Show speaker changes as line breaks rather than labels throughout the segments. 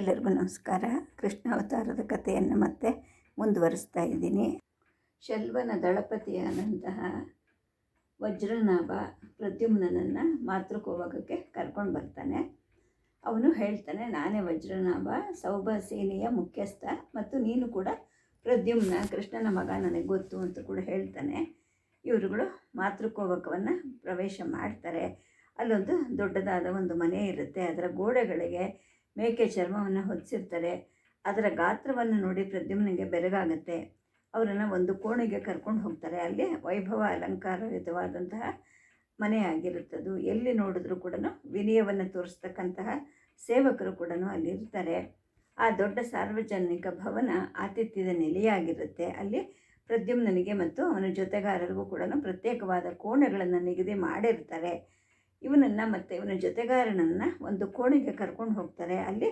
ಎಲ್ಲರಿಗೂ ನಮಸ್ಕಾರ. ಕೃಷ್ಣ ಅವತಾರದ ಕಥೆಯನ್ನು ಮತ್ತೆ ಮುಂದುವರಿಸ್ತಾ ಇದ್ದೀನಿ. ಶಲ್ವನ ದಳಪತಿಯಾದಂತಹ ವಜ್ರನಾಭ ಪ್ರದ್ಯುಮ್ನನನ್ನು ಮಾತೃಕೋವಗಕ್ಕೆ ಕರ್ಕೊಂಡು ಬರ್ತಾನೆ. ಅವನು ಹೇಳ್ತಾನೆ, ನಾನೇ ವಜ್ರನಾಭ, ಸೌಭ ಸೇನೆಯ ಮುಖ್ಯಸ್ಥ ಮತ್ತು ನೀನು ಕೂಡ ಪ್ರದ್ಯುಮ್ನ, ಕೃಷ್ಣನ ಮಗ ನನಗೆ ಗೊತ್ತು ಅಂತ ಕೂಡ ಹೇಳ್ತಾನೆ. ಇವರುಗಳು ಮಾತೃಕೋವಕವನ್ನು ಪ್ರವೇಶ ಮಾಡ್ತಾರೆ. ಅಲ್ಲೊಂದು ದೊಡ್ಡದಾದ ಒಂದು ಮನೆ ಇರುತ್ತೆ. ಅದರ ಗೋಡೆಗಳಿಗೆ ಮೇಕೆ ಚರ್ಮವನ್ನು ಹೊದಿಸಿರ್ತಾರೆ. ಅದರ ಗಾತ್ರವನ್ನು ನೋಡಿ ಪ್ರದ್ಯುಮ್ನಿಗೆ ಬೆರಗಾಗುತ್ತೆ. ಅವರನ್ನು ಒಂದು ಕೋಣೆಗೆ ಕರ್ಕೊಂಡು ಹೋಗ್ತಾರೆ. ಅಲ್ಲಿ ವೈಭವ ಅಲಂಕಾರಯುತವಾದಂತಹ ಮನೆ ಆಗಿರುತ್ತದು. ಎಲ್ಲಿ ನೋಡಿದ್ರೂ ಕೂಡ ವಿನಯವನ್ನು ತೋರಿಸ್ತಕ್ಕಂತಹ ಸೇವಕರು ಕೂಡ ಅಲ್ಲಿ ಇರ್ತಾರೆ ಆ ದೊಡ್ಡ ಸಾರ್ವಜನಿಕ ಭವನ ಆತಿಥ್ಯದ ನೆಲೆಯಾಗಿರುತ್ತೆ. ಅಲ್ಲಿ ಪ್ರದ್ಯುಮ್ನನಿಗೆ ಮತ್ತು ಅವನ ಜೊತೆಗಾರರಿಗೂ ಕೂಡ ಪ್ರತ್ಯೇಕವಾದ ಕೋಣೆಗಳನ್ನು ನಿಗದಿ ಮಾಡಿರ್ತಾರೆ. ಇವನನ್ನು ಮತ್ತು ಇವನ ಜೊತೆಗಾರನನ್ನು ಒಂದು ಕೋಣೆಗೆ ಕರ್ಕೊಂಡು ಹೋಗ್ತಾರೆ. ಅಲ್ಲಿ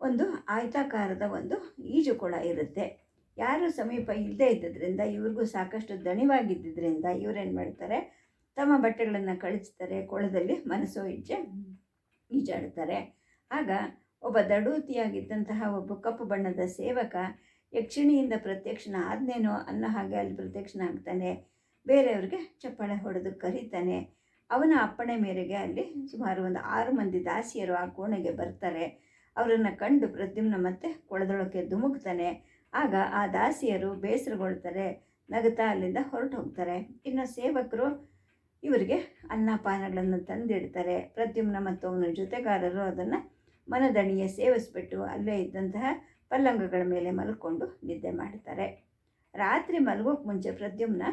ಒಂದು ಆಯತಾಕಾರದ ಒಂದು ಈಜುಕೊಳ ಇರುತ್ತೆ. ಯಾರು ಸಮೀಪ ಇಲ್ಲದೇ ಇದ್ದದ್ರಿಂದ, ಇವ್ರಿಗೂ ಸಾಕಷ್ಟು ದಣಿವಾಗಿದ್ದರಿಂದ ಇವರೇನು ಮಾಡ್ತಾರೆ, ತಮ್ಮ ಬಟ್ಟೆಗಳನ್ನು ಕಳಿಸ್ತಾರೆ, ಕೊಳದಲ್ಲಿ ಮನಸ್ಸೋ ಇಜ್ಜೆ ಈಜಾಡ್ತಾರೆ. ಆಗ ಒಬ್ಬ ದಡೂತಿಯಾಗಿದ್ದಂತಹ ಒಬ್ಬ ಕಪ್ಪು ಬಣ್ಣದ ಸೇವಕ ಯಕ್ಷಿಣಿಯಿಂದ ಪ್ರತ್ಯಕ್ಷನ ಆದ್ನೇನೋ ಅನ್ನೋ ಹಾಗೆ ಅಲ್ಲಿ ಪ್ರತ್ಯಕ್ಷನ ಆಗ್ತಾನೆ ಬೇರೆಯವ್ರಿಗೆ ಚಪ್ಪಾಳೆ ಹೊಡೆದು ಕರೀತಾನೆ. ಅವನ ಅಪ್ಪಣೆ ಮೇರೆಗೆ ಅಲ್ಲಿ ಸುಮಾರು ಒಂದು ಆರು ಮಂದಿ ದಾಸಿಯರು ಆ ಕೋಣೆಗೆ ಬರ್ತಾರೆ. ಅವರನ್ನು ಕಂಡು ಪ್ರದ್ಯುಮ್ನ ಮತ್ತೆ ಕೊಳದೊಳಕ್ಕೆ ಧುಮುಕ್ತಾನೆ. ಆಗ ಆ ದಾಸಿಯರು ಬೇಸರಗೊಳ್ತಾರೆ ನಗುತ್ತಾ ಅಲ್ಲಿಂದ ಹೊರಟು ಹೋಗ್ತಾರೆ. ಇನ್ನು ಸೇವಕರು ಇವರಿಗೆ ಅನ್ನಪಾನಗಳನ್ನು ತಂದಿಡ್ತಾರೆ. ಪ್ರದ್ಯುಮ್ನ ಮತ್ತು ಅವನ ಜೊತೆಗಾರರು ಅದನ್ನು ಮನದಣಿಯ ಸೇವಿಸ್ಬಿಟ್ಟು ಅಲ್ಲೇ ಇದ್ದಂತಹ ಪಲ್ಲಂಗಗಳ ಮೇಲೆ ಮಲ್ಕೊಂಡು ನಿದ್ದೆ ಮಾಡ್ತಾರೆ. ರಾತ್ರಿ ಮಲಗೋಕ್ಕೆ ಮುಂಚೆ ಪ್ರದ್ಯುಮ್ನ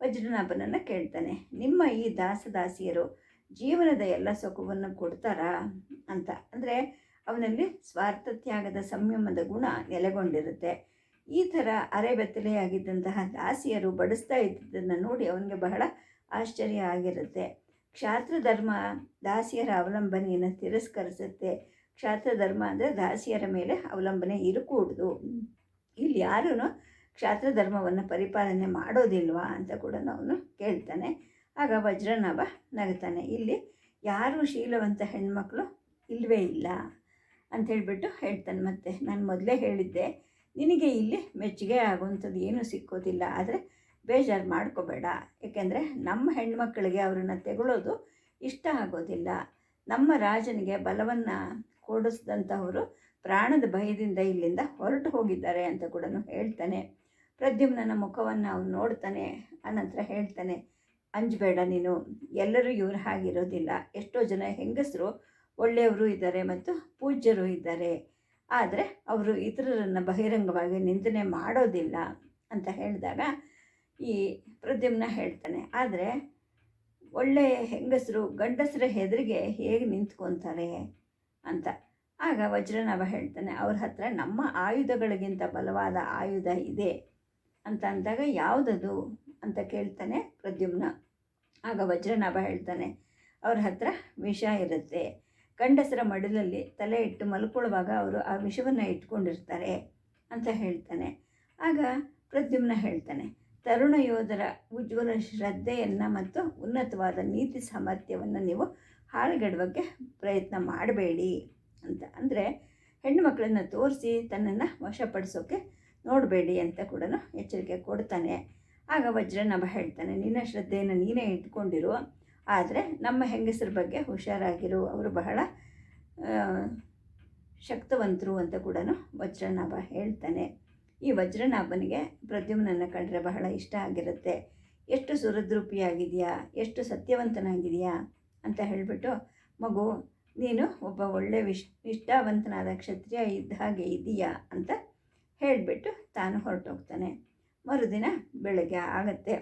ವಜ್ರನಾಭನನ್ನು ಕೇಳ್ತಾನೆ, ನಿಮ್ಮ ಈ ದಾಸದಾಸಿಯರು ಜೀವನದ ಎಲ್ಲ ಸುಖವನ್ನು ಕೊಡ್ತಾರಾ? ಅಂತ. ಅಂದರೆ ಅವನಲ್ಲಿ ಸ್ವಾರ್ಥ ತ್ಯಾಗದ ಸಂಯಮದ ಗುಣ ನೆಲೆಗೊಂಡಿರುತ್ತೆ. ಈ ಥರ ಅರೆಬೆತ್ತಲೆಯಾಗಿದ್ದಂತಹ ದಾಸಿಯರು ಬಡಿಸ್ತಾ ಇದ್ದಿದ್ದನ್ನು ನೋಡಿ ಅವನಿಗೆ ಬಹಳ ಆಶ್ಚರ್ಯ ಆಗಿರುತ್ತೆ. ಕ್ಷಾತ್ರ ಧರ್ಮ ದಾಸಿಯರ ಅವಲಂಬನೆಯನ್ನು ತಿರಸ್ಕರಿಸುತ್ತೆ. ಕ್ಷಾತ್ರ ಧರ್ಮ ಅಂದರೆ ದಾಸಿಯರ ಮೇಲೆ ಅವಲಂಬನೆ ಇರಕೂಡ್ದು. ಇಲ್ಲಿ ಯಾರೂ ಕ್ಷಾತ್ರ ಧರ್ಮವನ್ನು ಪರಿಪಾಲನೆ ಮಾಡೋದಿಲ್ವಾ ಅಂತ ಕೂಡ ಅವನು ಕೇಳ್ತಾನೆ. ಆಗ ವಜ್ರನಾಭ ನಗ್ತಾನೆ, ಇಲ್ಲಿ ಯಾರೂ ಶೀಲವಂತ ಹೆಣ್ಮಕ್ಳು ಇಲ್ಲವೇ ಇಲ್ಲ ಅಂತ ಹೇಳಿಬಿಟ್ಟು ಹೇಳ್ತಾನೆ. ಮತ್ತೆ ನಾನು ಮೊದಲೇ ಹೇಳಿದ್ದೆ, ನಿನಗೆ ಇಲ್ಲಿ ಮೆಚ್ಚುಗೆ ಆಗುವಂಥದ್ದು ಏನೂ ಸಿಕ್ಕೋದಿಲ್ಲ, ಆದರೆ ಬೇಜಾರು ಮಾಡ್ಕೋಬೇಡ. ಏಕೆಂದರೆ ನಮ್ಮ ಹೆಣ್ಮಕ್ಳಿಗೆ ಅವರನ್ನು ತೆಗೊಳ್ಳೋದು ಇಷ್ಟ ಆಗೋದಿಲ್ಲ. ನಮ್ಮ ರಾಜನಿಗೆ ಬಲವನ್ನು ಕೊಡಿಸಿದಂಥವರು ಪ್ರಾಣದ ಭಯದಿಂದ ಇಲ್ಲಿಂದ ಹೊರಟು ಹೋಗಿದ್ದಾರೆ ಅಂತ ಕೂಡ ಹೇಳ್ತಾನೆ. ಪ್ರದ್ಯುಮ್ನನ ಮುಖವನ್ನು ಅವನು ನೋಡ್ತಾನೆ ಆನಂತರ ಹೇಳ್ತಾನೆ, ಅಂಜಬೇಡ ನೀನು, ಎಲ್ಲರೂ ಇವ್ರು ಹಾಗಿರೋದಿಲ್ಲ ಎಷ್ಟೋ ಜನ ಹೆಂಗಸರು ಒಳ್ಳೆಯವರು ಇದ್ದಾರೆ ಮತ್ತು ಪೂಜ್ಯರು ಇದ್ದಾರೆ. ಆದರೆ ಅವರು ಇತರರನ್ನು ಬಹಿರಂಗವಾಗಿ ನಿಂದನೆ ಮಾಡೋದಿಲ್ಲ ಅಂತ ಹೇಳಿದಾಗ ಈ ಪ್ರದ್ಯುಮ್ನ ಹೇಳ್ತಾನೆ. ಆದರೆ ಒಳ್ಳೆಯ ಹೆಂಗಸರು ಗಂಡಸರ ಹೆದರಿಗೆ ಹೇಗೆ ನಿಂತ್ಕೊತಾರೆ ಅಂತ. ಆಗ ವಜ್ರನಾಭ ಹೇಳ್ತಾನೆ, ಅವ್ರ ಹತ್ರ ನಮ್ಮ ಆಯುಧಗಳಿಗಿಂತ ಬಲವಾದ ಆಯುಧ ಇದೆ. ಅಂತ ಅಂದಾಗ ಯಾವುದದು ಅಂತ ಕೇಳ್ತಾನೆ ಪ್ರದ್ಯುಮ್ನ. ಆಗ ವಜ್ರನಾಭ ಹೇಳ್ತಾನೆ, ಅವ್ರ ಹತ್ರ ವಿಷ ಇರುತ್ತೆ. ಗಂಡಸರ ಮಡಲಲ್ಲಿ ತಲೆ ಇಟ್ಟು ಮಲ್ಕೊಳ್ಳುವಾಗ ಅವರು ಆ ವಿಷವನ್ನು ಇಟ್ಕೊಂಡಿರ್ತಾರೆ ಅಂತ ಹೇಳ್ತಾನೆ. ಆಗ ಪ್ರದ್ಯುಮ್ನ ಹೇಳ್ತಾನೆ, ತರುಣ ಯೋಧರ ಉಜ್ವಲ ಶ್ರದ್ಧೆಯನ್ನು ಮತ್ತು ಉನ್ನತವಾದ ನೀತಿ ಸಾಮರ್ಥ್ಯವನ್ನು ನೀವು ಹಾಳುಗೆಡುವಕ್ಕೆ ಪ್ರಯತ್ನ ಮಾಡಬೇಡಿ ಅಂತ. ಅಂದರೆ ಹೆಣ್ಣುಮಕ್ಕಳನ್ನು ತೋರಿಸಿ ತನ್ನನ್ನು ವಶಪಡಿಸೋಕ್ಕೆ ನೋಡಬೇಡಿ ಅಂತ ಕೂಡ ಎಚ್ಚರಿಕೆ ಕೊಡ್ತಾನೆ. ಆಗ ವಜ್ರನಭ ಹೇಳ್ತಾನೆ, ನಿನ್ನ ಶ್ರದ್ಧೆಯನ್ನು ನೀನೇ ಇಟ್ಕೊಂಡಿರು, ಆದರೆ ನಮ್ಮ ಹೆಂಗಸರ ಬಗ್ಗೆ ಹುಷಾರಾಗಿರು. ಅವರು ಬಹಳ ಶಕ್ತವಂತರು ಅಂತ ಕೂಡ ವಜ್ರನಾಭ ಹೇಳ್ತಾನೆ. ಈ ವಜ್ರನಾಭನಿಗೆ ಪ್ರದ್ಯುಮ್ನನ್ನು ಕಂಡ್ರೆ ಬಹಳ ಇಷ್ಟ ಆಗಿರುತ್ತೆ. ಎಷ್ಟು ಸುರದ್ರೂಪಿಯಾಗಿದೆಯಾ ಎಷ್ಟು ಸತ್ಯವಂತನಾಗಿದೆಯಾ ಅಂತ ಹೇಳಿಬಿಟ್ಟು, ಮಗು, ನೀನು ಒಬ್ಬ ಒಳ್ಳೆಯ ವಿಶ್, ನಿಷ್ಠಾವಂತನಾದ ಕ್ಷತ್ರಿಯ ಇದ್ದ ಹಾಗೆ ಇದೆಯಾ? ಅಂತ ಹೇಳಿಬಿಟ್ಟು ತಾನು ಹೊರಟೋಗ್ತಾನೆ. ಮರುದಿನ ಬೆಳಗ್ಗೆ ಆಗುತ್ತೆ.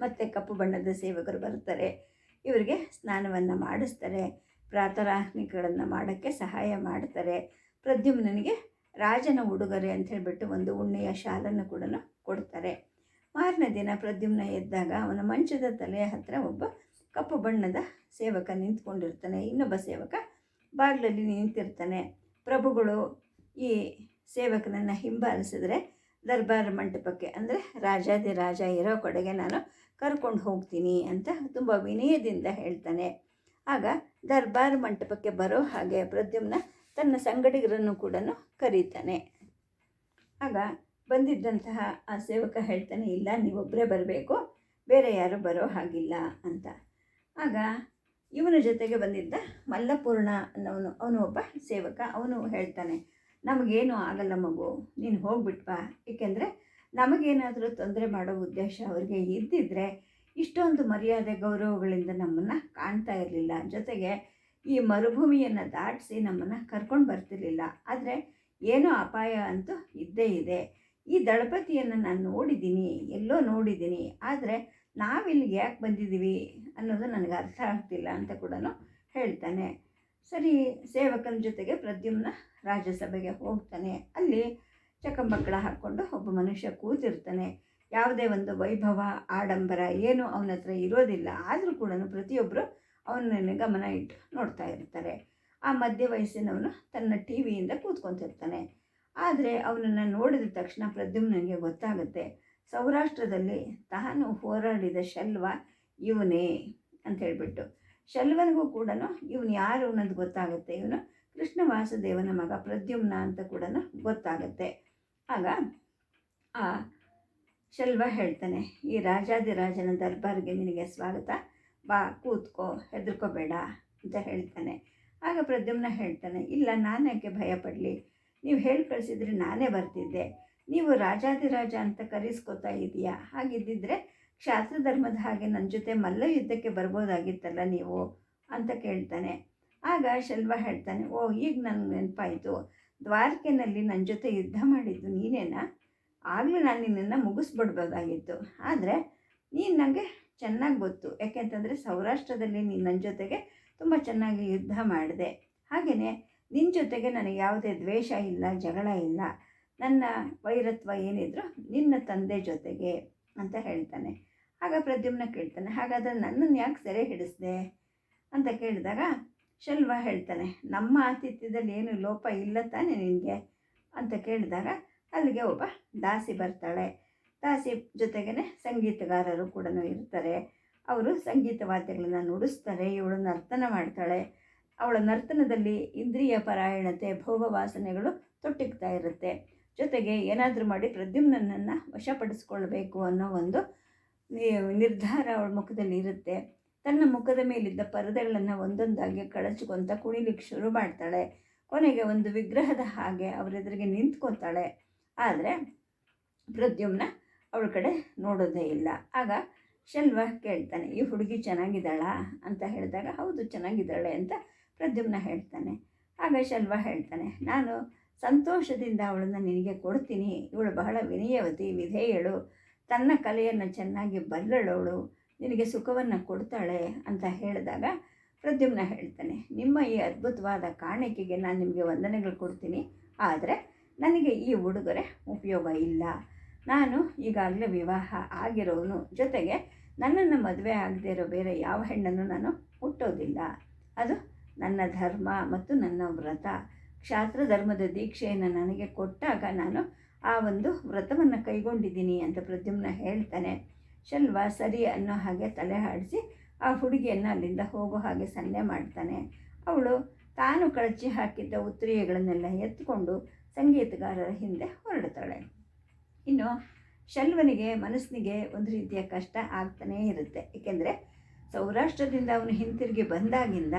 ಮತ್ತು ಕಪ್ಪು ಬಣ್ಣದ ಸೇವಕರು ಬರ್ತಾರೆ. ಇವರಿಗೆ ಸ್ನಾನವನ್ನು ಮಾಡಿಸ್ತಾರೆ. ಪ್ರಾತರಾಹ್ನಿಗಳನ್ನು ಮಾಡೋಕ್ಕೆ ಸಹಾಯ ಮಾಡ್ತಾರೆ. ಪ್ರದ್ಯುಮ್ನನಿಗೆ ರಾಜನ ಉಡುಗೊರೆ ಅಂತ ಹೇಳಿಬಿಟ್ಟು ಒಂದು ಉಣ್ಣೆಯ ಶಾಲನ್ನು ಕೂಡ ಕೊಡ್ತಾರೆ. ಮಾರನೇ ದಿನ ಪ್ರದ್ಯುಮ್ನ ಎದ್ದಾಗ ಅವನ ಮಂಚದ ತಲೆಯ ಹತ್ತಿರ ಒಬ್ಬ ಕಪ್ಪು ಬಣ್ಣದ ಸೇವಕ ನಿಂತ್ಕೊಂಡಿರ್ತಾನೆ. ಇನ್ನೊಬ್ಬ ಸೇವಕ ಬಾಗಿಲಲ್ಲಿ ನಿಂತಿರ್ತಾನೆ. ಪ್ರಭುಗಳು ಈ ಸೇವಕನನ್ನು ಹಿಂಬಾಲಿಸಿದ್ರೆ ದರ್ಬಾರ್ ಮಂಟಪಕ್ಕೆ ಅಂದರೆ ರಾಜಾದಿ ರಾಜ ಇರೋ ಕಡೆಗೆ ನಾನು ಕರ್ಕೊಂಡು ಹೋಗ್ತೀನಿ ಅಂತ ತುಂಬ ವಿನಯದಿಂದ ಹೇಳ್ತಾನೆ. ಆಗ ದರ್ಬಾರ್ ಮಂಟಪಕ್ಕೆ ಬರೋ ಹಾಗೆ ಪ್ರದ್ಯುಮ್ನ ತನ್ನ ಸಂಗಡಿಗರನ್ನು ಕೂಡ ಕರೀತಾನೆ. ಆಗ ಬಂದಿದ್ದಂತಹ ಆ ಸೇವಕ ಹೇಳ್ತಾನೆ, ಇಲ್ಲ ನೀವೊಬ್ಬರೇ ಬರಬೇಕು, ಬೇರೆ ಯಾರು ಬರೋ ಹಾಗಿಲ್ಲ ಅಂತ. ಆಗ ಇವನ ಜೊತೆಗೆ ಬಂದಿದ್ದ ಮಲ್ಲಪೂರ್ಣ ಅನ್ನೋನು, ಅವನು ಒಬ್ಬ ಸೇವಕ, ಅವನು ಹೇಳ್ತಾನೆ ನಮಗೇನು ಆಗಲ್ಲ ಮಗು, ನೀನು ಹೋಗ್ಬಿಟ್ವಾ ಏಕೆಂದರೆ ನಮಗೇನಾದರೂ ತೊಂದರೆ ಮಾಡೋ ಉದ್ದೇಶ ಅವರಿಗೆ ಇದ್ದಿದ್ರೆ ಇಷ್ಟೊಂದು ಮರ್ಯಾದೆ, ಗೌರವಗಳಿಂದ ನಮ್ಮನ್ನು ಕಾಣ್ತಾ ಇರಲಿಲ್ಲ. ಜೊತೆಗೆ ಈ ಮರುಭೂಮಿಯನ್ನು ದಾಟಿಸಿ ನಮ್ಮನ್ನು ಕರ್ಕೊಂಡು ಬರ್ತಿರ್ಲಿಲ್ಲ. ಆದರೆ ಏನೋ ಅಪಾಯ ಅಂತೂ ಇದ್ದೇ ಇದೆ. ಈ ದಳಪತಿಯನ್ನು ನಾನು ನೋಡಿದ್ದೀನಿ ಎಲ್ಲೋ ನೋಡಿದ್ದೀನಿ ಆದರೆ ನಾವಿಲ್ಲಿಗೆ ಯಾಕೆ ಬಂದಿದ್ದೀವಿ ಅನ್ನೋದು ನನಗೆ ಅರ್ಥ ಆಗ್ತಿಲ್ಲ ಅಂತ ಕೂಡ ಹೇಳ್ತಾನೆ. ಸರಿ, ಸೇವಕನ ಜೊತೆಗೆ ಪ್ರದ್ಯುಮ್ನ ರಾಜ್ಯಸಭೆಗೆ ಹೋಗ್ತಾನೆ. ಅಲ್ಲಿ ಚಕಮಕ್ಕಳ ಹಾಕ್ಕೊಂಡು ಒಬ್ಬ ಮನುಷ್ಯ ಕೂತಿರ್ತಾನೆ. ಯಾವುದೇ ಒಂದು ವೈಭವ, ಆಡಂಬರ ಏನು ಅವನ ಹತ್ರ ಇರೋದಿಲ್ಲ. ಆದರೂ ಕೂಡ ಪ್ರತಿಯೊಬ್ಬರು ಅವನನ್ನು ಗಮನ ಇಟ್ಟು ನೋಡ್ತಾ ಇರ್ತಾರೆ. ಆ ಮಧ್ಯ ವಯಸ್ಸಿನವನು ತನ್ನ ಟಿ ವಿಯಿಂದ ಕೂತ್ಕೊತಿರ್ತಾನೆ. ಆದರೆ ಅವನನ್ನು ನೋಡಿದ ತಕ್ಷಣ ಪ್ರದ್ಯುಮ್ನಿಗೆ ಗೊತ್ತಾಗುತ್ತೆ. ಸೌರಾಷ್ಟ್ರದಲ್ಲಿ ತಾನು ಹೋರಾಡಿದ ಶೆಲ್ವ ಇವನೇ ಅಂತ ಹೇಳ್ಬಿಟ್ಟು ಶಲ್ವನಿಗೂ ಕೂಡ ಇವನು ಯಾರು ಅನ್ನೋದು ಗೊತ್ತಾಗುತ್ತೆ. ಇವನು ಕೃಷ್ಣ ವಾಸುದೇವನ ಮಗ, ಪ್ರದ್ಯುಮ್ನ ಅಂತ ಕೂಡ ಗೊತ್ತಾಗುತ್ತೆ. ಆಗ ಆ ಶಲ್ವ ಹೇಳ್ತಾನೆ, ಈ ರಾಜಾದಿರಾಜನ ದರ್ಬಾರ್ಗೆ ನಿನಗೆ ಸ್ವಾಗತ. ಬಾ, ಕೂತ್ಕೋ, ಹೆದರ್ಕೋಬೇಡ, ಅಂತ ಹೇಳ್ತಾನೆ. ಆಗ ಪ್ರದ್ಯುಮ್ನ ಹೇಳ್ತಾನೆ, ಇಲ್ಲ ನಾನು ಯಾಕೆ ಭಯ ಪಡಲಿ ನೀವು ಹೇಳಿ ಕಳಿಸಿದ್ರೆ ನಾನೇ ಬರ್ತಿದ್ದೆ. ನೀವು ರಾಜಾದಿರಾಜ ಅಂತ ಕರೆಸ್ಕೋತಾ ಇದೆಯಾ? ಹಾಗಿದ್ದಿದ್ರೆ ಕ್ಷಾತ್ರ ಧರ್ಮದ ಹಾಗೆ ನನ್ನ ಜೊತೆ ಮಲ್ಲ ಯುದ್ಧಕ್ಕೆ ಬರ್ಬೋದಾಗಿತ್ತಲ್ಲ ನೀವು? ಅಂತ ಕೇಳ್ತಾನೆ. ಆಗ ಶಲ್ವ ಹೇಳ್ತಾನೆ, ಓ, ಈಗ ನನಗೆ ನೆನಪಾಯಿತು. ದ್ವಾರಕೆನಲ್ಲಿ ನನ್ನ ಜೊತೆ ಯುದ್ಧ ಮಾಡಿದ್ದು ನೀನೇನಾ? ಆಗಲೂ ನಾನು ನಿನ್ನನ್ನು ಮುಗಿಸ್ಬಿಡ್ಬೋದಾಗಿತ್ತು. ಆದರೆ ನೀನು ನನಗೆ ಚೆನ್ನಾಗಿ ಗೊತ್ತು. ಯಾಕೆಂತಂದರೆ ಸೌರಾಷ್ಟ್ರದಲ್ಲಿ ನೀನು ನನ್ನ ಜೊತೆಗೆ ತುಂಬ ಚೆನ್ನಾಗಿ ಯುದ್ಧ ಮಾಡಿದೆ. ಹಾಗೆಯೇ ನಿನ್ನ ಜೊತೆಗೆ ನನಗೆ ಯಾವುದೇ ದ್ವೇಷ ಇಲ್ಲ, ಜಗಳ ಇಲ್ಲ. ನನ್ನ ವೈರತ್ವ ಏನಿದ್ರು ನಿನ್ನ ತಂದೆ ಜೊತೆಗೆ ಅಂತ ಹೇಳ್ತಾನೆ. ಆಗ ಪ್ರದ್ಯುಮ್ನ ಕೇಳ್ತಾನೆ, ಹಾಗಾದರೆ ನನ್ನನ್ನು ಯಾಕೆ ಸೆರೆ ಹಿಡಿಸ್ದೆ? ಅಂತ ಕೇಳಿದಾಗ, ಶಲ್ವ ಹೇಳ್ತಾನೆ, ನಮ್ಮ ಆತಿಥ್ಯದಲ್ಲಿ ಏನು ಲೋಪ ಇಲ್ಲ ತಾನೆ ನಿನಗೆ? ಅಂತ ಕೇಳಿದಾಗ, ಅಲ್ಲಿಗೆ ಒಬ್ಬ ದಾಸಿ ಬರ್ತಾಳೆ. ದಾಸಿ ಜೊತೆಗೇ ಸಂಗೀತಗಾರರು ಕೂಡ ಇರ್ತಾರೆ. ಅವರು ಸಂಗೀತ ವಾದ್ಯಗಳನ್ನು ನುಡಿಸ್ತಾರೆ, ಇವಳು ನರ್ತನ ಮಾಡ್ತಾಳೆ. ಅವಳ ನರ್ತನದಲ್ಲಿ ಇಂದ್ರಿಯ ಪರಾಯಣತೆ ಭೋಗವಾಸನೆಗಳು ತೊಟ್ಟಿಗ್ತಾ ಇರುತ್ತೆ. ಜೊತೆಗೆ ಏನಾದರೂ ಮಾಡಿ ಪ್ರದ್ಯುಮ್ನನ್ನು ವಶಪಡಿಸ್ಕೊಳ್ಬೇಕು ಅನ್ನೋ ಒಂದು ನಿರ್ಧಾರ ಅವಳ ಮುಖದಲ್ಲಿ ಇರುತ್ತೆ. ತನ್ನ ಮುಖದ ಮೇಲಿದ್ದ ಪರದೆಗಳನ್ನು ಒಂದೊಂದಾಗಿ ಕಳಚಿಕೊಂತ ಕುಣಿಲಿಕ್ಕೆ ಶುರು ಮಾಡ್ತಾಳೆ. ಕೊನೆಗೆ ಒಂದು ವಿಗ್ರಹದ ಹಾಗೆ ಅವರೆದುರಿಗೆ ನಿಂತ್ಕೊತಾಳೆ. ಆದರೆ ಪ್ರದ್ಯುಮ್ನ ಅವಳ ಕಡೆ ನೋಡೋದೇ ಇಲ್ಲ. ಆಗ ಶಲ್ವ ಕೇಳ್ತಾನೆ, ಈ ಹುಡುಗಿ ಚೆನ್ನಾಗಿದ್ದಾಳಾ? ಅಂತ ಹೇಳಿದಾಗ, ಹೌದು, ಚೆನ್ನಾಗಿದ್ದಾಳೆ ಅಂತ ಪ್ರದ್ಯುಮ್ನ ಹೇಳ್ತಾನೆ. ಆಗ ಶಲ್ವ ಹೇಳ್ತಾನೆ, ನಾನು ಸಂತೋಷದಿಂದ ಅವಳನ್ನು ನಿನಗೆ ಕೊಡ್ತೀನಿ. ಇವಳು ಬಹಳ ವಿನಯವತಿ, ವಿಧೇಯಳು. ತನ್ನ ಕಲೆಯನ್ನು ಚೆನ್ನಾಗಿ ಬಲ್ಲಳವಳು ನಿನಗೆ ಸುಖವನ್ನು ಕೊಡ್ತಾಳೆ ಅಂತ ಹೇಳಿದಾಗ ಪ್ರದ್ಯುಮ್ನ ಹೇಳ್ತಾನೆ, ನಿಮ್ಮ ಈ ಅದ್ಭುತವಾದ ಕಾಣಿಕೆಗೆ ನಾನು ನಿಮಗೆ ವಂದನೆಗಳು ಕೊಡ್ತೀನಿ, ಆದರೆ ನನಗೆ ಈ ಉಡುಗೊರೆ ಉಪಯೋಗ ಇಲ್ಲ. ನಾನು ಈಗಾಗಲೇ ವಿವಾಹ ಆಗಿರೋನು, ಜೊತೆಗೆ ನನ್ನನ್ನು ಮದುವೆ ಆಗದೇ ಇರೋ ಬೇರೆ ಯಾವ ಹೆಣ್ಣನ್ನು ನಾನು ಹುಟ್ಟೋದಿಲ್ಲ ಅದು ನನ್ನ ಧರ್ಮ ಮತ್ತು ನನ್ನ ವ್ರತ. ಕ್ಷಾತ್ರ ಧರ್ಮದ ದೀಕ್ಷೆಯನ್ನು ನನಗೆ ಕೊಟ್ಟಾಗ ನಾನು ಆ ಒಂದು ವ್ರತವನ್ನು ಕೈಗೊಂಡಿದ್ದೀನಿ ಅಂತ ಪ್ರದ್ಯುಮ್ನ ಹೇಳ್ತಾನೆ. ಶಲ್ವ ಸರಿ ಅನ್ನೋ ಹಾಗೆ ತಲೆ ಹಾಡಿಸಿ ಆ ಹುಡುಗಿಯನ್ನು ಅಲ್ಲಿಂದ ಹೋಗೋ ಹಾಗೆ ಸನ್ನೆ ಮಾಡ್ತಾನೆ. ಅವಳು ತಾನು ಕಳಚಿ ಹಾಕಿದ್ದ ಉತ್ರಿಯಗಳನ್ನೆಲ್ಲ ಎತ್ಕೊಂಡು ಸಂಗೀತಗಾರರ ಹಿಂದೆ ಹೊರಡ್ತಾಳೆ ಇನ್ನು ಶಲ್ವನಿಗೆ ಮನಸ್ಸಿನಿಗೆ ಒಂದು ರೀತಿಯ ಕಷ್ಟ ಆಗ್ತಾನೇ ಇರುತ್ತೆ. ಏಕೆಂದರೆ ಸೌರಾಷ್ಟ್ರದಿಂದ ಅವನು ಹಿಂತಿರುಗಿ ಬಂದಾಗಿಂದ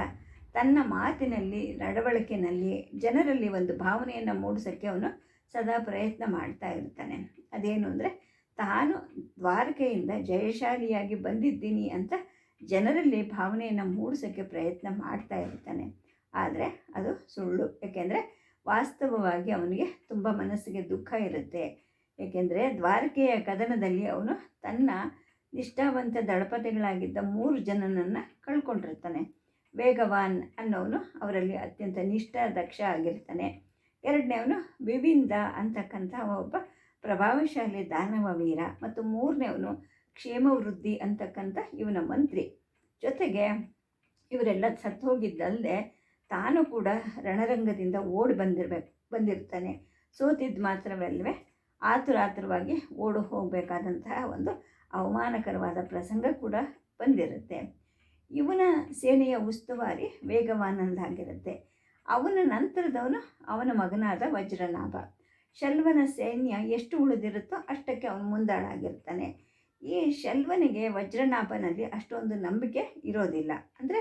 ತನ್ನ ಮಾತಿನಲ್ಲಿ ನಡವಳಿಕೆಯಲ್ಲಿ ಜನರಲ್ಲಿ ಒಂದು ಭಾವನೆಯನ್ನು ಮೂಡಿಸೋಕ್ಕೆ ಅವನು ಸದಾ ಪ್ರಯತ್ನ ಮಾಡ್ತಾ ಇರ್ತಾನೆ. ಅದೇನು ಅಂದರೆ, ತಾನು ದ್ವಾರಕೆಯಿಂದ ಜಯಶಾಲಿಯಾಗಿ ಬಂದಿದ್ದೀನಿ ಅಂತ ಜನರಲ್ಲಿ ಭಾವನೆಯನ್ನು ಮೂಡಿಸೋಕ್ಕೆ ಪ್ರಯತ್ನ ಮಾಡ್ತಾ ಇರ್ತಾನೆ. ಆದರೆ ಅದು ಸುಳ್ಳು. ಯಾಕೆಂದರೆ, ವಾಸ್ತವವಾಗಿ ಅವನಿಗೆ ತುಂಬ ಮನಸ್ಸಿಗೆ ದುಃಖ ಇರುತ್ತೆ. ಏಕೆಂದರೆ ದ್ವಾರಕೆಯ ಕದನದಲ್ಲಿ ಅವನು ತನ್ನ ನಿಷ್ಠಾವಂತ ದಳಪತಿಗಳಾಗಿದ್ದ ಮೂರು ಜನನನ್ನು ಕಳ್ಕೊಂಡಿರ್ತಾನೆ. ವೇಗವಾನ್ ಅನ್ನೋನು ಅವರಲ್ಲಿ ಅತ್ಯಂತ ನಿಷ್ಠ ದಕ್ಷ ಆಗಿರ್ತಾನೆ. ಎರಡನೇವನು ವಿವಿಂದ ಅಂತಕ್ಕಂಥ ಒಬ್ಬ ಪ್ರಭಾವಶಾಲಿ ದಾನವ ವೀರ ಮತ್ತು ಮೂರನೇವನು ಕ್ಷೇಮ ವೃದ್ಧಿ ಅಂತಕ್ಕಂಥ ಇವನ ಮಂತ್ರಿ. ಜೊತೆಗೆ ಇವರೆಲ್ಲ ಸತ್ತು ಹೋಗಿದ್ದಲ್ಲದೆ ತಾನು ಕೂಡ ರಣರಂಗದಿಂದ ಓಡಿ ಬಂದಿರಬೇಕು ಬಂದಿರ್ತಾನೆ. ಸೋತಿದ್ದು ಮಾತ್ರವಲ್ಲವೇ ಆತುರಾತುರವಾಗಿ ಓಡು ಹೋಗಬೇಕಾದಂತಹ ಒಂದು ಅವಮಾನಕರವಾದ ಪ್ರಸಂಗ ಕೂಡ ಬಂದಿರುತ್ತೆ. ಇವನ ಸೇನೆಯ ಉಸ್ತುವಾರಿ ವೇಗವಾನಂದಾಗಿರುತ್ತೆ. ಅವನ ನಂತರದವನು ಅವನ ಮಗನಾದ ವಜ್ರನಾಭ. ಶಲ್ವನ ಸೈನ್ಯ ಎಷ್ಟು ಉಳಿದಿರುತ್ತೋ ಅಷ್ಟಕ್ಕೆ ಅವನು ಮುಂದಾಳಾಗಿರ್ತಾನೆ. ಈ ಶಲ್ವನಿಗೆ ವಜ್ರನಾಭನಲ್ಲಿ ಅಷ್ಟೊಂದು ನಂಬಿಕೆ ಇರೋದಿಲ್ಲ. ಅಂದರೆ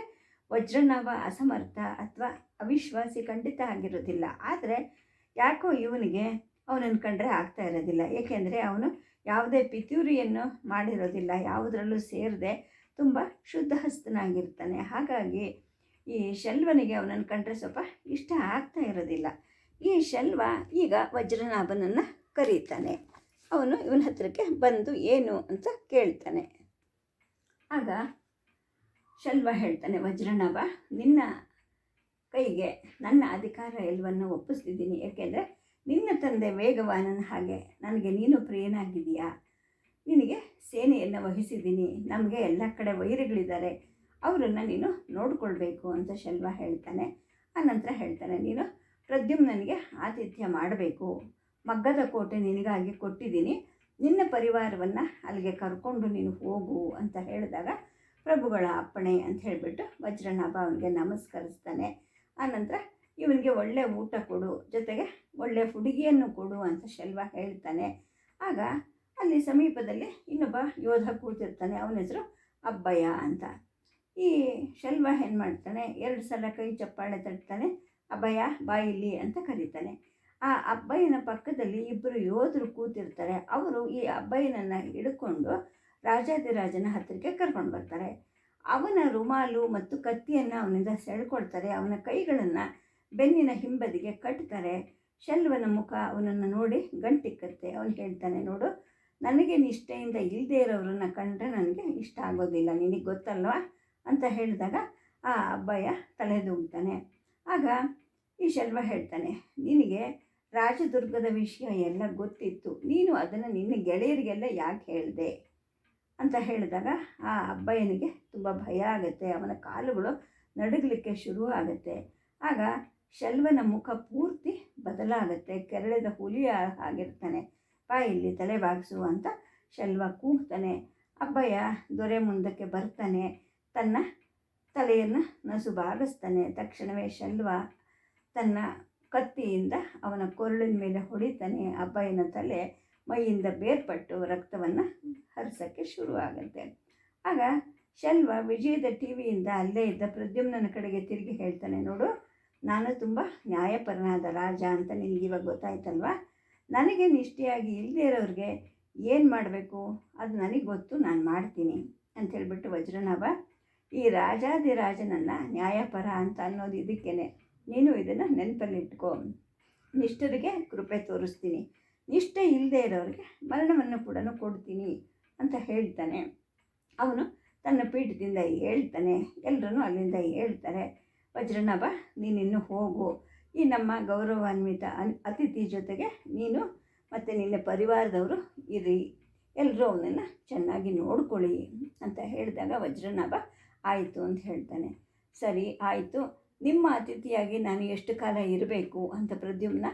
ವಜ್ರನಾಭ ಅಸಮರ್ಥ ಅಥವಾ ಅವಿಶ್ವಾಸಿ ಖಂಡಿತ ಆಗಿರೋದಿಲ್ಲ ಆದರೆ ಯಾಕೋ ಇವನಿಗೆ ಅವನನ್ನು ಕಂಡ್ರೆ ಆಗ್ತಾ ಇರೋದಿಲ್ಲ. ಏಕೆಂದರೆ ಅವನು ಯಾವುದೇ ಪಿತೂರಿಯನ್ನು ಮಾಡಿರೋದಿಲ್ಲ. ಯಾವುದರಲ್ಲೂ ಸೇರದೆ ತುಂಬ ಶುದ್ಧಹಸ್ತನಾಗಿರ್ತಾನೆ. ಹಾಗಾಗಿ ಈ ಶಲ್ವನಿಗೆ ಅವನನ್ನು ಕಂಡ್ರೆ ಸ್ವಲ್ಪ ಇಷ್ಟ ಆಗ್ತಾ ಇರೋದಿಲ್ಲ. ಈ ಶಲ್ವ ಈಗ ವಜ್ರನಾಭನನ್ನು ಕರೀತಾನೆ. ಅವನು ಇವನ ಹತ್ರಕ್ಕೆ ಬಂದು ಏನು ಅಂತ ಕೇಳ್ತಾನೆ. ಆಗ ಶಲ್ವ ಹೇಳ್ತಾನೆ, ವಜ್ರನಾಭ, ನಿನ್ನ ಕೈಗೆ ನನ್ನ ಅಧಿಕಾರ ಎಲ್ಲವನ್ನು ಒಪ್ಪಿಸ್ತಿದ್ದೀನಿ. ಯಾಕೆಂದರೆ ನಿನ್ನ ತಂದೆ ವೇಗವಾನನ ಹಾಗೆ ನನಗೆ ನೀನು ಪ್ರಿಯನಾಗಿದೆಯಾ ನಿನಗೆ ಸೇನೆಯನ್ನು ವಹಿಸಿದ್ದೀನಿ. ನಮಗೆ ಎಲ್ಲ ಕಡೆ ವೈರಿಗಳಿದ್ದಾರೆ. ಅವರನ್ನು ನೀನು ನೋಡಿಕೊಳ್ಬೇಕು ಅಂತ ಶಲ್ವ ಹೇಳ್ತಾನೆ. ಆನಂತರ ಹೇಳ್ತಾನೆ, ನೀನು ಪ್ರದ್ಯುಮ್ನನಿಗೆ ಆತಿಥ್ಯ ಮಾಡಬೇಕು. ಮಗ್ಗದ ಕೋಟೆ ನಿನಗಾಗಿ ಕೊಟ್ಟಿದ್ದೀನಿ. ನಿನ್ನ ಪರಿವಾರವನ್ನು ಅಲ್ಲಿಗೆ ಕರ್ಕೊಂಡು ನೀನು ಹೋಗು ಅಂತ ಹೇಳಿದಾಗ ಪ್ರಭುಗಳ ಅಪ್ಪಣೆ ಅಂತ ಹೇಳಿಬಿಟ್ಟು ವಜ್ರನಾಭ ಅವನಿಗೆ ನಮಸ್ಕರಿಸ್ತಾನೆ. ಆನಂತರ ಇವನಿಗೆ ಒಳ್ಳೆ ಊಟ ಕೊಡು, ಜೊತೆಗೆ ಒಳ್ಳೆ ಹುಡುಗಿಯನ್ನು ಕೊಡು ಅಂತ ಶೆಲ್ವ ಹೇಳ್ತಾನೆ. ಆಗ ಅಲ್ಲಿ ಸಮೀಪದಲ್ಲಿ ಇನ್ನೊಬ್ಬ ಯೋಧ ಕೂತಿರ್ತಾನೆ, ಅವನ ಹೆಸರು ಅಬ್ಬಯ್ಯ ಅಂತ. ಈ ಶೆಲ್ವ ಏನು ಮಾಡ್ತಾನೆ? ಎರಡು ಸಲ ಕೈ ಚಪ್ಪಾಳೆ ತಟ್ತಾನೆ ಅಬ್ಬಯ್ಯ ಬಾಯಿಲಿ ಅಂತ ಕರೀತಾನೆ. ಆ ಅಬ್ಬಯ್ಯನ ಪಕ್ಕದಲ್ಲಿ ಇಬ್ಬರು ಯೋಧರು ಕೂತಿರ್ತಾರೆ. ಅವರು ಈ ಅಬ್ಬಯ್ಯನನ್ನು ಹಿಡ್ಕೊಂಡು ರಾಜಾದಿರಾಜನ ಹತ್ತಿರಕ್ಕೆ ಕರ್ಕೊಂಡು ಬರ್ತಾರೆ. ಅವನ ರುಮಾಲು ಮತ್ತು ಕತ್ತಿಯನ್ನು ಅವನಿಂದ ಸೆಳ್ಕೊಳ್ತಾರೆ. ಅವನ ಕೈಗಳನ್ನು ಬೆನ್ನಿನ ಹಿಂಬದಿಗೆ ಕಟ್ತಾರೆ. ಶೆಲ್ವನ ಮುಖ ಅವನನ್ನು ನೋಡಿ ಗಂಟಿಕ್ಕತ್ತೆ. ಅವನು ಹೇಳ್ತಾನೆ, ನೋಡು ನನಗೆ ನಿಷ್ಠೆಯಿಂದ ಇಲ್ಲದೇ ಇರೋರನ್ನ ಕಂಡ್ರೆ ನನಗೆ ಇಷ್ಟ ಆಗೋದಿಲ್ಲ. ನಿನಗೆ ಗೊತ್ತಲ್ವಾ? ಅಂತ ಹೇಳಿದಾಗ ಆ ಅಬ್ಬಯ್ಯ ತಲೆದೂಗ್ತಾನೆ. ಆಗ ಈ ಶಲ್ವ ಹೇಳ್ತಾನೆ, ನಿನಗೆ ರಾಜದುರ್ಗದ ವಿಷಯ ಎಲ್ಲ ಗೊತ್ತಿತ್ತು, ನೀನು ಅದನ್ನು ನಿನ್ನ ಗೆಳೆಯರಿಗೆಲ್ಲ ಯಾಕೆ ಹೇಳಿದೆ? ಅಂತ ಹೇಳಿದಾಗ ಆ ಅಬ್ಬಯ್ಯನಿಗೆ ತುಂಬ ಭಯ ಆಗುತ್ತೆ, ಅವನ ಕಾಲುಗಳು ನಡುಗಲಿಕ್ಕೆ ಶುರು ಆಗುತ್ತೆ. ಆಗ ಶಲ್ವನ ಮುಖ ಪೂರ್ತಿ ಬದಲಾಗುತ್ತೆ, ಕೆರಳಿದ ಹುಲಿಯ ಆಗಿರ್ತಾನೆ. ಬಾ ಇಲ್ಲಿ ತಲೆ ಬಾಗಿಸು ಅಂತ ಶಲ್ವ ಕೂಗ್ತಾನೆ. ಅಬ್ಬಯ್ಯ ದೊರೆ ಮುಂದಕ್ಕೆ ಬರ್ತಾನೆ. ತನ್ನ ತಲೆಯನ್ನು ನಸು ಬಾಗಿಸ್ತಾನೆ ತಕ್ಷಣವೇ ಶಲ್ವ ತನ್ನ ಕತ್ತಿಯಿಂದ ಅವನ ಕೊರಳಿನ ಮೇಲೆ ಹೊಡಿತಾನೆ. ಅಬ್ಬಾಯಿನ ತಲೆ ಮೈಯಿಂದ ಬೇರ್ಪಟ್ಟು ರಕ್ತವನ್ನು ಹರಿಸೋಕ್ಕೆ ಶುರುವಾಗುತ್ತೆ. ಆಗ ಶಲ್ವ ವಿಜಯದ ಟಿ ವಿಯಿಂದ ಅಲ್ಲೇ ಇದ್ದ ಪ್ರದ್ಯುಮ್ನನ ಕಡೆಗೆ ತಿರುಗಿ ಹೇಳ್ತಾನೆ, ನೋಡು, ನಾನು ತುಂಬ ನ್ಯಾಯಪರನಾದ ರಾಜ ಅಂತ ನಿನಗೆ ಇವಾಗ ಗೊತ್ತಾಯ್ತಲ್ವಾ? ನನಗೆ ನಿಷ್ಠೆಯಾಗಿ ಇಲ್ಲದೇ ಇರೋರಿಗೆ ಏನು ಮಾಡಬೇಕು? ಅದು ನನಗೆ ಗೊತ್ತು, ನಾನು ಮಾಡ್ತೀನಿ. ಅಂತ ಹೇಳಿಬಿಟ್ಟು ವಜ್ರನಾಭ ಈ ರಾಜಾದಿರಾಜನನ್ನು ನ್ಯಾಯಪರ ಅಂತ ಅನ್ನೋದು ಇದಕ್ಕೇನೆ. ನೀನು ಇದನ್ನು ನೆನಪಲ್ಲಿಟ್ಕೋ. ನಿಷ್ಠರಿಗೆ ಕೃಪೆ ತೋರಿಸ್ತೀನಿ. ನಿಷ್ಠೆ ಇಲ್ಲದೆ ಇರೋರಿಗೆ ಮರಣವನ್ನು ಕೂಡ ಕೊಡ್ತೀನಿ ಅಂತ ಹೇಳ್ತಾನೆ. ಅವನು ತನ್ನ ಪೀಠದಿಂದ ಹೇಳ್ತಾನೆ. ಎಲ್ಲರೂ ಅಲ್ಲಿಂದ ಹೇಳ್ತಾರೆ ವಜ್ರನಾಭ ನೀನಿನ್ನು ಹೋಗು. ಈ ನಮ್ಮ ಗೌರವಾನ್ವಿತ ಅನ್, ಅತಿಥಿ ಜೊತೆಗೆ ನೀನು ಮತ್ತು ನಿನ್ನ ಪರಿವಾರದವರು ಇರಿ. ಎಲ್ಲರೂ ಅವನನ್ನು ಚೆನ್ನಾಗಿ ನೋಡ್ಕೊಳ್ಳಿ ಅಂತ ಹೇಳಿದಾಗ ವಜ್ರನಾಭ ಆಯಿತು ಅಂತ ಹೇಳ್ತಾನೆ. ಸರಿ, ಆಯಿತು. ನಿಮ್ಮ ಅತಿಥಿಯಾಗಿ ನಾನು ಎಷ್ಟು ಕಾಲ ಇರಬೇಕು ಅಂತ ಪ್ರದ್ಯುಮ್ನ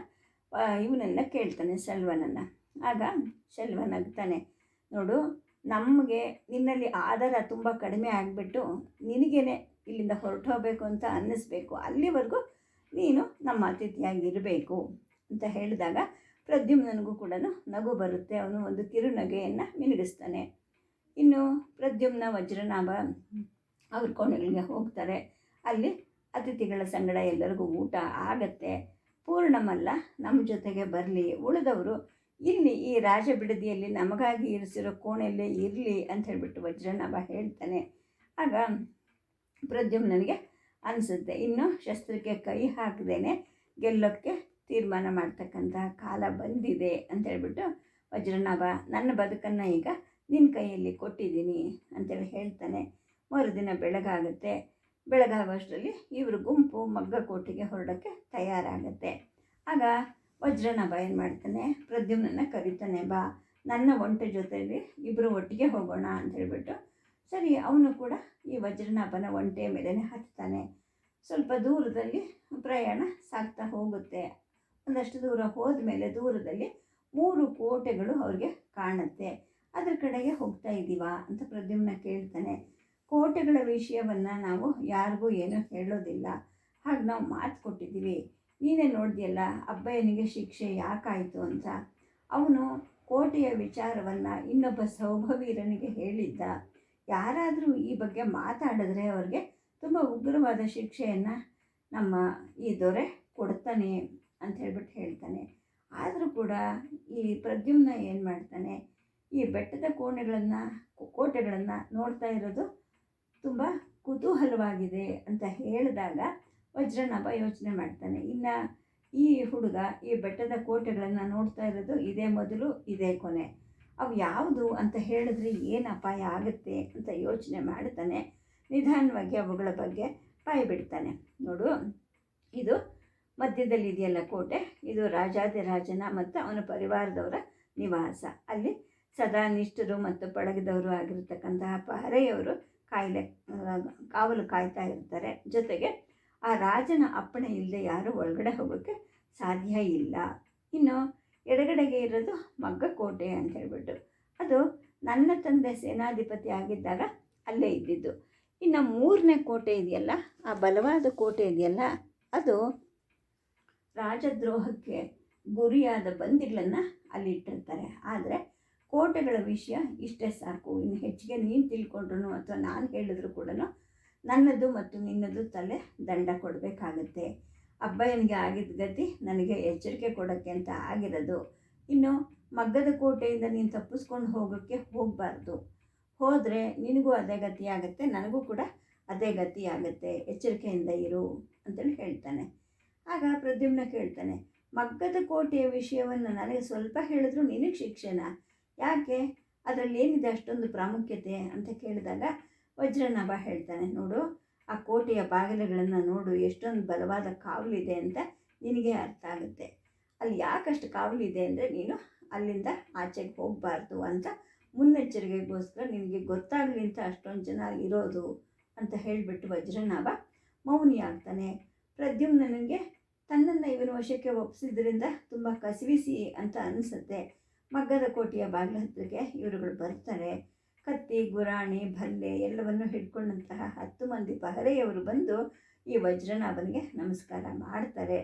ಇವನನ್ನು ಕೇಳ್ತಾನೆ ಸೆಲ್ವನನ್ನು ಆಗ ಸೆಲ್ವನ್ ನಗ್ತಾನೆ. ನೋಡು, ನಮಗೆ ನಿನ್ನಲ್ಲಿ ಆಧಾರ ತುಂಬ ಕಡಿಮೆ ಆಗಿಬಿಟ್ಟು ನಿನಗೇನೆ ಇಲ್ಲಿಂದ ಹೊರಟು ಹೋಗಬೇಕು ಅಂತ ಅನ್ನಿಸ್ಬೇಕು. ಅಲ್ಲಿವರೆಗೂ ನೀನು ನಮ್ಮ ಅತಿಥಿಯಾಗಿರಬೇಕು ಅಂತ ಹೇಳಿದಾಗ ಪ್ರದ್ಯುಮ್ನನಿಗೂ ಕೂಡ ನಗು ಬರುತ್ತೆ. ಅವನು ಒಂದು ಕಿರುನಗೆಯನ್ನು ಮಿನುಗಿಸ್ತಾನೆ. ಇನ್ನು ಪ್ರದ್ಯುಮ್ನ ವಜ್ರನಾಭ ಅವ್ರ ಕೋಣೆಗಳಿಗೆ ಹೋಗ್ತಾರೆ. ಅಲ್ಲಿ ಅತಿಥಿಗಳ ಸಂಗಡ ಎಲ್ಲರಿಗೂ ಊಟ ಆಗತ್ತೆ. ಪೂರ್ಣಮಲ್ಲ ನಮ್ಮ ಜೊತೆಗೆ ಬರಲಿ, ಉಳಿದವರು ಇಲ್ಲಿ ಈ ರಾಜ ಬಿಡದಿಯಲ್ಲಿ ನಮಗಾಗಿ ಇರಿಸಿರೋ ಕೋಣೆಯಲ್ಲೇ ಇರಲಿ ಅಂತ ಹೇಳಿಬಿಟ್ಟು ವಜ್ರನಾಭ ಹೇಳ್ತಾನೆ. ಆಗ ಪ್ರದ್ಯುಮ್ನನಿಗೆ ಅನಿಸುತ್ತೆ, ಇನ್ನು ಶಸ್ತ್ರಕ್ಕೆ ಕೈ ಹಾಕದೇನೆ ಗೆಲ್ಲೋಕ್ಕೆ ತೀರ್ಮಾನ ಮಾಡ್ತಕ್ಕಂಥ ಕಾಲ ಬಂದಿದೆ ಅಂತ ಹೇಳ್ಬಿಟ್ಟು ವಜ್ರನಾಭ, ನನ್ನ ಬದುಕನ್ನು ಈಗ ನಿನ್ನ ಕೈಯಲ್ಲಿ ಕೊಟ್ಟಿದ್ದೀನಿ ಅಂತೇಳಿ ಹೇಳ್ತಾನೆ. ಮರುದಿನ ಬೆಳಗಾಗುತ್ತೆ. ಬೆಳಗಾಗುವಷ್ಟರಲ್ಲಿ ಇವರು ಗುಂಪು ಮಗ್ಗಕೋಟೆಗೆ ಹೊರಡೋಕ್ಕೆ ತಯಾರಾಗುತ್ತೆ. ಆಗ ವಜ್ರನಾಭ ಏನು ಮಾಡ್ತಾನೆ? ಪ್ರದ್ಯುಮ್ನ ಕರೀತಾನೆ, ಬಾ, ನನ್ನ ಒಂಟೆ ಜೊತೆಯಲ್ಲಿ ಇಬ್ಬರು ಒಟ್ಟಿಗೆ ಹೋಗೋಣ ಅಂತ ಹೇಳಿಬಿಟ್ಟು ಸರಿ, ಅವನು ಕೂಡ ಈ ವಜ್ರನಾಭನ ಒಂಟೆಯ ಮೇಲೆ ಹತ್ತಾನೆ. ಸ್ವಲ್ಪ ದೂರದಲ್ಲಿ ಪ್ರಯಾಣ ಸಾಗ್ತಾ ಹೋಗುತ್ತೆ. ಒಂದಷ್ಟು ದೂರ ಹೋದ ಮೇಲೆ ದೂರದಲ್ಲಿ ಮೂರು ಕೋಟೆಗಳು ಅವ್ರಿಗೆ ಕಾಣುತ್ತೆ. ಅದ್ರ ಕಡೆಗೆ ಹೋಗ್ತಾ ಇದ್ದೀವಾ ಅಂತ ಪ್ರದ್ಯುಮ್ನ ಕೇಳ್ತಾನೆ. ಕೋಟೆಗಳ ವಿಷಯವನ್ನು ನಾವು ಯಾರಿಗೂ ಏನೂ ಹೇಳೋದಿಲ್ಲ. ಹಾಗೆ ನಾವು ಮಾತು ಕೊಟ್ಟಿದ್ದೀವಿ. ನೀನೇ ನೋಡಿದೆಯಲ್ಲ, ಅಬ್ಬಯ್ಯನಿಗೆ ಶಿಕ್ಷೆ ಯಾಕಾಯಿತು ಅಂತ. ಅವನು ಕೋಟೆಯ ವಿಚಾರವನ್ನು ಇನ್ನೊಬ್ಬ ಸೌಭವೀರನಿಗೆ ಹೇಳಿದ್ದ. ಯಾರಾದರೂ ಈ ಬಗ್ಗೆ ಮಾತಾಡಿದ್ರೆ ಅವ್ರಿಗೆ ತುಂಬ ಉಗ್ರವಾದ ಶಿಕ್ಷೆಯನ್ನು ನಮ್ಮ ಈ ದೊರೆ ಕೊಡ್ತಾನೆ ಅಂತ ಹೇಳ್ಬಿಟ್ಟು ಹೇಳ್ತಾನೆ. ಆದರೂ ಕೂಡ ಈ ಪ್ರದ್ಯುಮ್ನ ಏನು ಮಾಡ್ತಾನೆ? ಈ ಬೆಟ್ಟದ ಕೋಣೆಗಳನ್ನು ಕೋಟೆಗಳನ್ನು ನೋಡ್ತಾ ಇರೋದು ತುಂಬ ಕುತೂಹಲವಾಗಿದೆ ಅಂತ ಹೇಳಿದಾಗ ವಜ್ರನಾಭ ಯೋಚನೆ ಮಾಡ್ತಾನೆ, ಇನ್ನು ಈ ಹುಡುಗ ಈ ಬೆಟ್ಟದ ಕೋಟೆಗಳನ್ನು ನೋಡ್ತಾ ಇರೋದು ಇದೇ ಮೊದಲು, ಇದೇ ಕೊನೆ. ಅವು ಯಾವುದು ಅಂತ ಹೇಳಿದ್ರೆ ಏನು ಅಪಾಯ ಆಗುತ್ತೆ ಅಂತ ಯೋಚನೆ ಮಾಡ್ತಾನೆ, ನಿಧಾನವಾಗಿ ಅವುಗಳ ಬಗ್ಗೆ ಪಾಯಿ ಬಿಡ್ತಾನೆ. ನೋಡು, ಇದು ಮಧ್ಯದಲ್ಲಿ ಇದೆಯಲ್ಲ ಕೋಟೆ, ಇದು ರಾಜಾದಿರಾಜನ ಮತ್ತು ಅವನ ಪರಿವಾರದವರ ನಿವಾಸ. ಅಲ್ಲಿ ಸದಾ ನಿಷ್ಠರು ಮತ್ತು ಪಳಗಿದವರು ಆಗಿರತಕ್ಕಂತಹ ಪಹರೆಯವರು ಕಾಯಿಲೆ ಕಾವಲು ಕಾಯ್ತಾ ಇರ್ತಾರೆ. ಜೊತೆಗೆ ಆ ರಾಜನ ಅಪ್ಪಣೆ ಇಲ್ಲದೆ ಯಾರು ಒಳಗಡೆ ಹೋಗೋಕ್ಕೆ ಸಾಧ್ಯ ಇಲ್ಲ. ಇನ್ನು ಎಡಗಡೆಗೆ ಇರೋದು ಮಗ್ಗ ಕೋಟೆ ಅಂತ ಹೇಳ್ಬಿಟ್ಟು. ಅದು ನನ್ನ ತಂದೆ ಸೇನಾಧಿಪತಿ ಆಗಿದ್ದಾಗ ಅಲ್ಲೇ ಇದ್ದಿದ್ದು. ಇನ್ನು ಮೂರನೇ ಕೋಟೆ ಇದೆಯಲ್ಲ, ಆ ಬಲವಾದ ಕೋಟೆ ಇದೆಯಲ್ಲ, ಅದು ರಾಜದ್ರೋಹಕ್ಕೆ ಗುರಿಯಾದ ಬಂದಿಗಳನ್ನು ಅಲ್ಲಿ ಇಟ್ಟಿರ್ತಾರೆ. ಆದರೆ ಕೋಟೆಗಳ ವಿಷಯ ಇಷ್ಟೇ ಸಾಕು. ಇನ್ನು ಹೆಚ್ಚಿಗೆ ನೀನು ತಿಳ್ಕೊಂಡ್ರು ಅಥವಾ ನಾನು ಹೇಳಿದ್ರು ಕೂಡ ನನ್ನದು ಮತ್ತು ನಿನ್ನದು ತಲೆ ದಂಡ ಕೊಡಬೇಕಾಗತ್ತೆ. ಅಬ್ಬಯ್ಯನಿಗೆ ಆಗಿದ್ದ ಗತಿ ನನಗೆ ಎಚ್ಚರಿಕೆ ಕೊಡೋಕ್ಕೆ ಅಂತ ಆಗಿರೋದು. ಇನ್ನು ಮಗ್ಗದ ಕೋಟೆಯಿಂದ ನೀನು ತಪ್ಪಿಸ್ಕೊಂಡು ಹೋಗೋಕ್ಕೆ ಹೋಗಬಾರ್ದು. ಹೋದರೆ ನಿನಗೂ ಅದೇ ಗತಿ ಆಗುತ್ತೆ, ನನಗೂ ಕೂಡ ಅದೇ ಗತಿ ಆಗುತ್ತೆ. ಎಚ್ಚರಿಕೆಯಿಂದ ಇರು ಅಂತೇಳಿ ಹೇಳ್ತಾನೆ. ಆಗ ಪ್ರದ್ಯುಮ್ನ ಕೇಳ್ತಾನೆ, ಮಗ್ಗದ ಕೋಟೆಯ ವಿಷಯವನ್ನು ನನಗೆ ಸ್ವಲ್ಪ ಹೇಳಿದ್ರು ನಿನಗೆ ಶಿಕ್ಷೆನಾ? ಯಾಕೆ? ಅದರಲ್ಲಿ ಏನಿದೆ ಅಷ್ಟೊಂದು ಪ್ರಾಮುಖ್ಯತೆ ಅಂತ ಕೇಳಿದಾಗ ವಜ್ರನಾಭ ಹೇಳ್ತಾನೆ, ನೋಡು, ಆ ಕೋಟೆಯ ಬಾಗಿಲುಗಳನ್ನು ನೋಡು, ಎಷ್ಟೊಂದು ಬಲವಾದ ಕಾವಲಿದೆ ಅಂತ ನಿನಗೆ ಅರ್ಥ ಆಗುತ್ತೆ. ಅಲ್ಲಿ ಯಾಕಷ್ಟು ಕಾವಲಿದೆ ಅಂದರೆ ನೀನು ಅಲ್ಲಿಂದ ಆಚೆಗೆ ಹೋಗಬಾರ್ದು ಅಂತ ಮುನ್ನೆಚ್ಚರಿಕೆಗೋಸ್ಕರ ನಿನಗೆ ಗೊತ್ತಾಗಲಿ ಅಂತ ಅಷ್ಟೊಂದು ಜನ ಇರೋದು ಅಂತ ಹೇಳಿಬಿಟ್ಟು ವಜ್ರನಾಭ ಮೌನಿ ಆಗ್ತಾನೆ. ಪ್ರದ್ಯುಮ್ನನಿಗೆ ತನ್ನನ್ನು ಇವನ ವಶಕ್ಕೆ ಒಪ್ಪಿಸಿದ್ರಿಂದ ತುಂಬ ಕಸಿವಿಸಿ ಅಂತ ಅನಿಸುತ್ತೆ. ಮಗ್ಗದ ಕೋಟೆಯ ಬಾಗಿಲ ಹತ್ತಿರಕ್ಕೆ ಇವರುಗಳು ಬರ್ತಾರೆ. ಕತ್ತಿ, ಗುರಾಣಿ, ಭಲ್ಲೆ ಎಲ್ಲವನ್ನು ಹಿಡ್ಕೊಂಡಂತಹ ಹತ್ತು ಮಂದಿ ಪಹರೆಯವರು ಬಂದು ಈ ವಜ್ರನಾಭನಿಗೆ ನಮಸ್ಕಾರ ಮಾಡ್ತಾರೆ.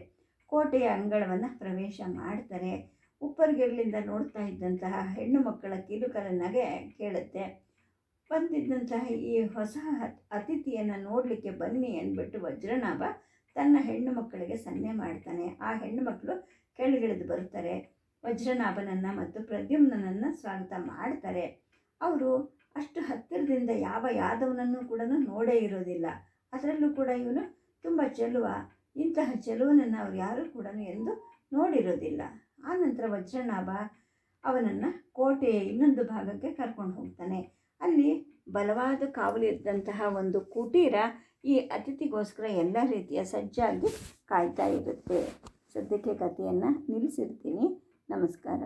ಕೋಟೆಯ ಅಂಗಳವನ್ನು ಪ್ರವೇಶ ಮಾಡ್ತಾರೆ. ಉಪ್ಪರ್ಗಿರ್ಲಿಂದ ನೋಡ್ತಾ ಇದ್ದಂತಹ ಹೆಣ್ಣು ಮಕ್ಕಳ ಕಿರುಕಲ ನಗೆ ಕೇಳುತ್ತೆ. ಬಂದಿದ್ದಂತಹ ಈ ಹೊಸ ಅತಿಥಿಯನ್ನು ನೋಡಲಿಕ್ಕೆ ಬನ್ನಿ ಅಂದ್ಬಿಟ್ಟು ವಜ್ರನಾಭ ತನ್ನ ಹೆಣ್ಣು ಮಕ್ಕಳಿಗೆ ಸನ್ನೆ ಮಾಡ್ತಾನೆ. ಆ ಹೆಣ್ಣು ಮಕ್ಕಳು ಕೆಳಗಿಳಿದು ಬರ್ತಾರೆ ವಜ್ರನಾಭನನ್ನು ಮತ್ತು ಪ್ರದ್ಯುಮ್ನನ್ನು ಸ್ವಾಗತ ಮಾಡ್ತಾರೆ. ಅವರು ಅಷ್ಟು ಹತ್ತಿರದಿಂದ ಯಾವ ಯಾದವನನ್ನು ಕೂಡ ನೋಡೇ ಇರೋದಿಲ್ಲ. ಅದರಲ್ಲೂ ಕೂಡ ಇವನು ತುಂಬ ಚೆಲುವ. ಇಂತಹ ಚೆಲುವನನ್ನು ಅವ್ರು ಯಾರೂ ಕೂಡ ಎಂದು ನೋಡಿರೋದಿಲ್ಲ. ಆನಂತರ ವಜ್ರನಾಭ ಅವನನ್ನು ಕೋಟೆಯ ಇನ್ನೊಂದು ಭಾಗಕ್ಕೆ ಕರ್ಕೊಂಡು ಹೋಗ್ತಾನೆ. ಅಲ್ಲಿ ಬಲವಾದ ಕಾವಲಿದ್ದಂತಹ ಒಂದು ಕುಟೀರ ಈ ಅತಿಥಿಗೋಸ್ಕರ ಎಲ್ಲ ರೀತಿಯ ಸಜ್ಜಾಗಿ ಕಾಯ್ತಾ ಇರುತ್ತೆ. ಸದ್ಯಕ್ಕೆ ಕಥೆಯನ್ನು ನಿಲ್ಲಿಸಿರ್ತೀನಿ. ನಮಸ್ಕಾರ.